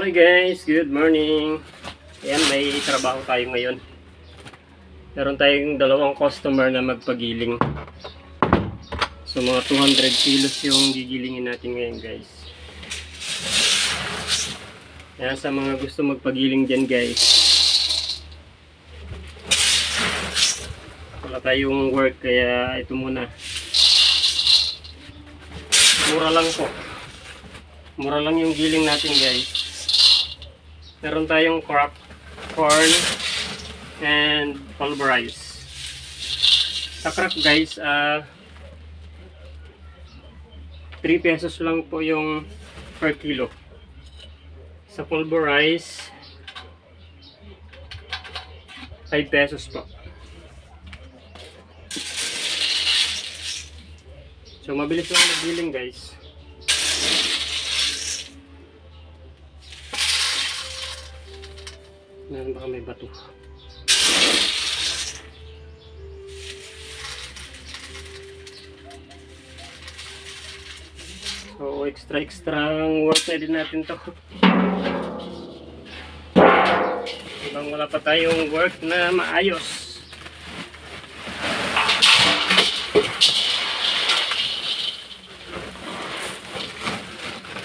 Okay guys, good morning. Ayan, may trabaho tayo ngayon. Meron tayong dalawang customer na magpagiling. So mga 200 kilos yung gigilingin natin ngayon guys. Ayan, sa mga gusto magpagiling dyan guys. Wala tayong work kaya ito muna. Mura lang po. Mura lang yung giling natin guys. Meron tayong crop corn and pulverized. Sa crop guys, ah 3 pesos lang po yung per kilo. Sa pulverize 5 pesos po. So mabilis lang magiling guys. Meron baka may bato. So, extra extra ang work na din natin to. Ibang wala pa tayong work na maayos.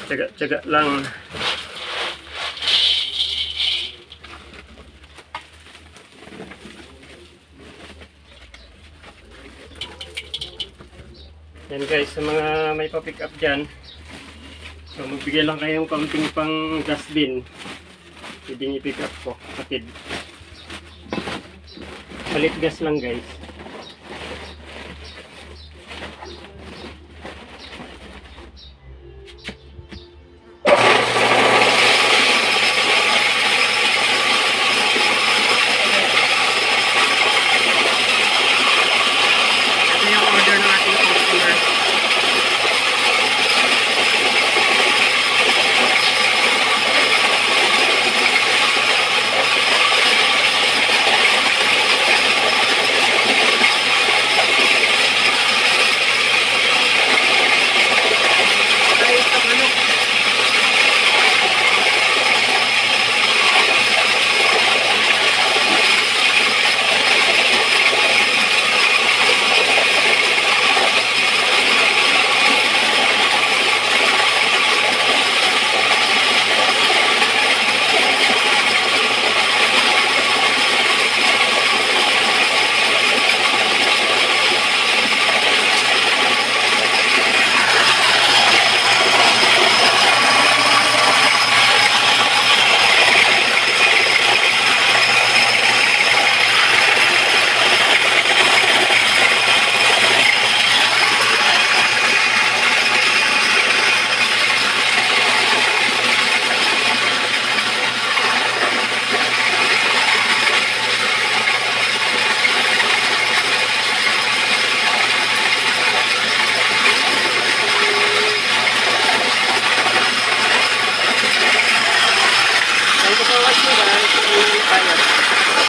Tsaga-tsaga lang. Yan guys, sa mga may pa-pick up dyan, so magbigay lang kayong kaunting pang gas bin. Pwede nyo pick up po, kapatid. Palit gas lang guys.